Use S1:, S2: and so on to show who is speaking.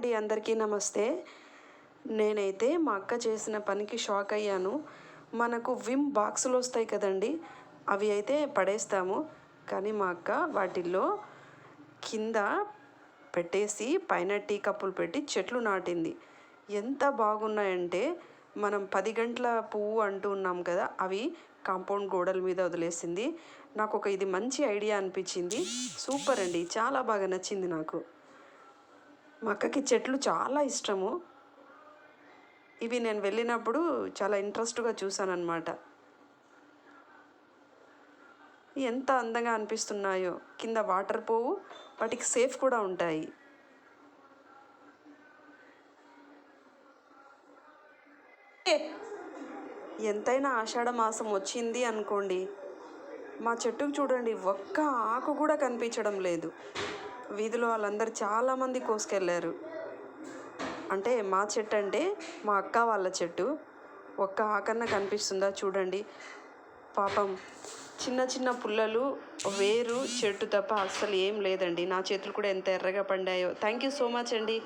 S1: అండి అందరికీ నమస్తే. నేనైతే మా అక్క చేసిన పనికి షాక్ అయ్యాను. మనకు విమ్ బాక్సులు వస్తాయి కదండి అవి అయితే పడేస్తాము. కానీ మా అక్క వాటిల్లో కింద పెట్టేసి పైన టీ కప్పులు పెట్టి చెట్లు నాటింది. ఎంత బాగున్నాయంటే మనం పది గంటల పువ్వు అంటూ ఉన్నాం కదా అవి కాంపౌండ్ గోడల మీద వదిలేసింది. నాకు ఒక ఇది మంచి ఐడియా అనిపించింది. సూపర్ అండి చాలా బాగా నచ్చింది నాకు. మా అక్కకి చెట్లు చాలా ఇష్టము. ఇవి నేను వెళ్ళినప్పుడు చాలా ఇంట్రెస్ట్గా చూసాను అనమాట ఎంత అందంగా అనిపిస్తున్నాయో. కింద వాటర్ పోవు వాటికి సేఫ్ కూడా ఉంటాయి. ఎంతైనా ఆషాఢ మాసం వచ్చింది అనుకోండి. మా చెట్టుకు చూడండి ఒక్క ఆకు కూడా కనిపించడం లేదు. వీధిలో వాళ్ళందరూ చాలామంది కోసుకెళ్ళారు. అంటే మా చెట్టు అంటే మా అక్క వాళ్ళ చెట్టు. ఒక్క ఆకన్న కనిపిస్తుందా చూడండి. పాపం చిన్న చిన్న పుల్లలు వేరు చెట్టు తప్ప అస్సలు ఏం లేదండి. నా చేతులు కూడా ఎంత ఎర్రగా పండాయో. థ్యాంక్ యూ సో మచ్ అండి.